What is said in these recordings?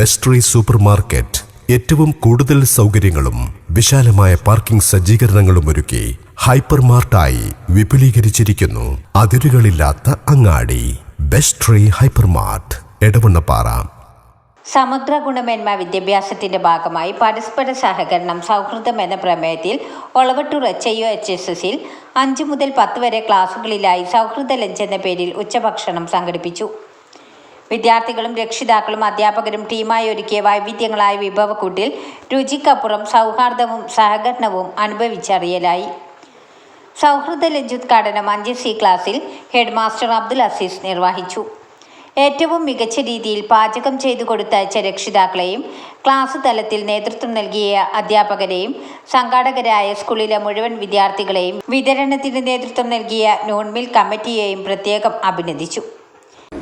ബെസ്ട്രി super market ഏറ്റവും കൂടുതൽ സൗകര്യങ്ങളും വിശാലമായ പാർക്കിംഗ് സജ്ജീകരണങ്ങളും ഒരുക്കി ഹൈപ്പർ മാർട്ടായി വിപുലീകരിച്ചിരിക്കുന്നു. അതിരുകളില്ലാത്ത അങ്ങാടി. ബെസ്ട്രി ഹൈപ്പർ മാർട്ട് എടവണ്ണപ്പാറ. സമഗ്ര ഗുണമേന്മ വിദ്യാഭ്യാസത്തിന്റെ ഭാഗമായി പരസ്പര സഹകരണം സൗഹൃദം എന്ന പ്രമേയത്തിൽ Olavattur H I O H S എസിൽ അഞ്ച് മുതൽ പത്ത് വരെ ക്ലാസുകളിലായി സൗഹൃദ ലഞ്ച് എന്ന പേരിൽ ഉച്ചഭക്ഷണം സംഘടിപ്പിച്ചു. വിദ്യാർത്ഥികളും രക്ഷിതാക്കളും അധ്യാപകരും ടീമായി ഒരുക്കിയ വൈവിധ്യങ്ങളായ വിഭവക്കൂട്ടിൽ രുചിക്കപ്പുറം സൗഹാർദ്ദവും സഹകരണവും അനുഭവിച്ചറിയലായി. സൗഹൃദ ലഞ്ച് ഉദ്ഘാടനം അഞ്ച് സി ക്ലാസ്സിൽ ഹെഡ് മാസ്റ്റർ അബ്ദുൽ അസീസ് നിർവഹിച്ചു. ഏറ്റവും മികച്ച രീതിയിൽ പാചകം ചെയ്തു കൊടുത്തയച്ച രക്ഷിതാക്കളെയും ക്ലാസ് തലത്തിൽ നേതൃത്വം നൽകിയ അധ്യാപകരെയും സംഘാടകരായ സ്കൂളിലെ മുഴുവൻ വിദ്യാർത്ഥികളെയും വിതരണത്തിന് നേതൃത്വം നൽകിയ നോൺമിൽ കമ്മിറ്റിയെയും പ്രത്യേകം അഭിനന്ദിച്ചു.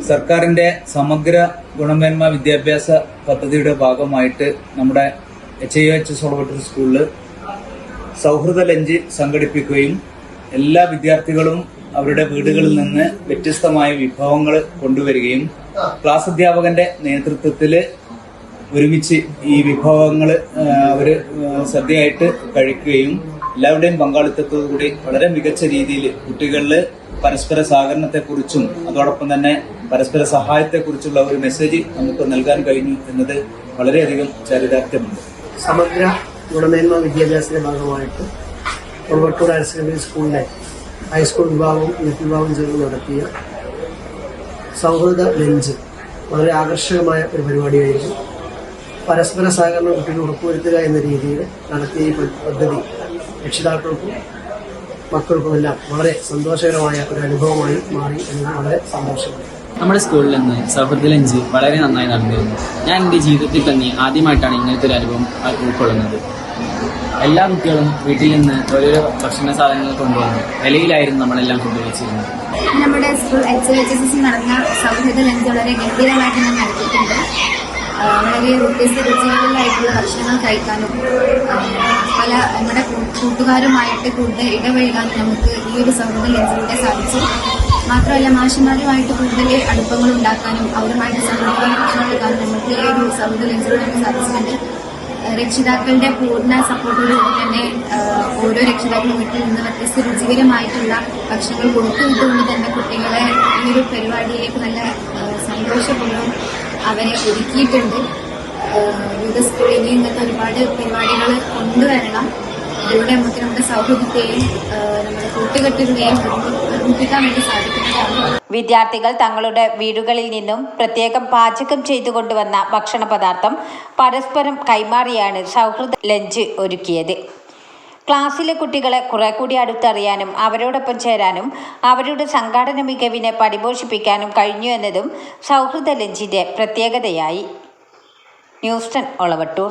സർക്കാരിന്റെ സമഗ്ര ഗുണമേന്മ വിദ്യാഭ്യാസ പദ്ധതിയുടെ ഭാഗമായിട്ട് നമ്മുടെ എച്ച് ഐ എച്ച് സോളവട്ടൂർ സ്കൂളിൽ സൗഹൃദ ലഞ്ച് സംഘടിപ്പിക്കുകയും എല്ലാ വിദ്യാർത്ഥികളും അവരുടെ വീടുകളിൽ നിന്ന് വ്യത്യസ്തമായ വിഭവങ്ങൾ കൊണ്ടുവരികയും ക്ലാസ് അധ്യാപകന്റെ നേതൃത്വത്തിൽ ഒരുമിച്ച് ഈ വിഭവങ്ങൾ അവർ സദ്യയായിട്ട് കഴിക്കുകയും എല്ലാവരുടെയും പങ്കാളിത്തത്തോടുകൂടി വളരെ മികച്ച രീതിയിൽ കുട്ടികളിൽ പരസ്പര സഹകരണത്തെക്കുറിച്ചും അതോടൊപ്പം തന്നെ പരസ്പര സഹായത്തെക്കുറിച്ചുള്ള ഒരു മെസ്സേജ് നമുക്ക് നൽകാൻ കഴിഞ്ഞു എന്നത് വളരെയധികം ചരിതാർത്ഥ്യമുണ്ട്. സമഗ്ര ഗുണമേന്മ വിദ്യാഭ്യാസത്തിന്റെ ഭാഗമായിട്ട് കൊളവട്ടൂർ ഹയർ സെക്കൻഡറി സ്കൂളിലെ ഹൈസ്കൂൾ വിഭാഗവും യൂത്ത് വിഭാഗവും ചേർന്ന് നടത്തിയ സൗഹൃദ ലഞ്ച് വളരെ ആകർഷകമായ ഒരു പരിപാടിയായിരുന്നു. പരസ്പര സഹകരണം കുട്ടികൾ ഉറപ്പുവരുത്തുക എന്ന രീതിയിൽ നടത്തിയ ഈ പദ്ധതി രക്ഷിതാക്കൾക്കും മക്കൾക്കുമെല്ലാം വളരെ സന്തോഷകരമായ ഒരു അനുഭവമായി മാറി എന്നത് വളരെ സന്തോഷമാണ് നമ്മുടെ സ്കൂളിൽ നിന്ന് സൗഹൃദ ലഞ്ച് വളരെ നന്നായി നടന്നിരുന്നു. ഞാൻ എന്റെ ജീവിതത്തിൽ തന്നെ ആദ്യമായിട്ടാണ് ഇങ്ങനത്തെ ഒരു അനുഭവം ഉൾക്കൊള്ളുന്നത്. എല്ലാ കുട്ടികളും വീട്ടിൽ നിന്ന് ഓരോരോ ഭക്ഷണ സാധനങ്ങൾ കൊണ്ടുവന്നു വിലയിലായിരുന്നു നമ്മളെല്ലാം കൊണ്ടുവച്ചിരുന്നത് നമ്മുടെ school H H S S നടന്ന സൗഹൃദ ലഞ്ച് വളരെ ഗംഭീരമായിട്ട് ഞാൻ നടത്തിയിട്ടുണ്ട്. വളരെ വ്യത്യസ്ത രുചികളിലായിട്ടുള്ള ഭക്ഷണങ്ങൾ കഴിക്കാനും പല നമ്മുടെ കൂട്ടുകാരുമായിട്ട് കൂടുതൽ ഇടപഴകാനും നമുക്ക് ഈ ഒരു സൗഹൃദ ലഞ്ചിലൂടെ സാധിച്ചു. മാത്രമല്ല മാഷന്മാരുമായിട്ട് കൂടുതൽ അടുപ്പങ്ങൾ ഉണ്ടാക്കാനും അവരുമായിട്ട് സഹായിക്കാനും നമുക്ക് ഈ ഒരു സൗഹൃദ സാധിച്ചിട്ടുണ്ട്. രക്ഷിതാക്കളുടെ പൂർണ സപ്പോർട്ടോടുകൂടി തന്നെ ഓരോ രക്ഷിതാക്കളും വീട്ടിൽ നിന്ന് വ്യത്യസ്ത രുചികരമായിട്ടുള്ള ഭക്ഷണങ്ങൾ കൊടുത്തുകൊണ്ട് തന്നെ കുട്ടികളെ ഈ ഒരു പരിപാടിയിലേക്ക് നല്ല സന്തോഷപൂർവം അവരെ ഒരുക്കിയിട്ടുണ്ട്. വിവിധ സ്കൂളിൽ ഇങ്ങനത്തെ ഒരുപാട് പരിപാടികൾ കൊണ്ടുവരണം. ഇതിലൂടെ നമുക്ക് നമ്മുടെ സൗഹൃദത്തെയും നമ്മുടെ കൂട്ടുകെട്ടുകളെയും ഓർമ്മിപ്പിക്കാൻ വേണ്ടി സാധിക്കുന്നതാണ്. വിദ്യാർത്ഥികൾ തങ്ങളുടെ വീടുകളിൽ നിന്നും പ്രത്യേകം പാചകം ചെയ്തു കൊണ്ടുവന്ന ഭക്ഷണ പദാർത്ഥം പരസ്പരം കൈമാറിയാണ് സൗഹൃദ ലഞ്ച് ഒരുക്കിയത്. ക്ലാസ്സിലെ കുട്ടികളെ കുറെ കൂടി അടുത്തറിയാനും അവരോടൊപ്പം ചേരാനും അവരുടെ സംഘാടന മികവിനെ പരിപോഷിപ്പിക്കാനും കഴിഞ്ഞു എന്നതും സൗഹൃദ ലഞ്ചിന്റെ പ്രത്യേകതയായി. ന്യൂസ്റ്റൺ ഒളവട്ടൂർ.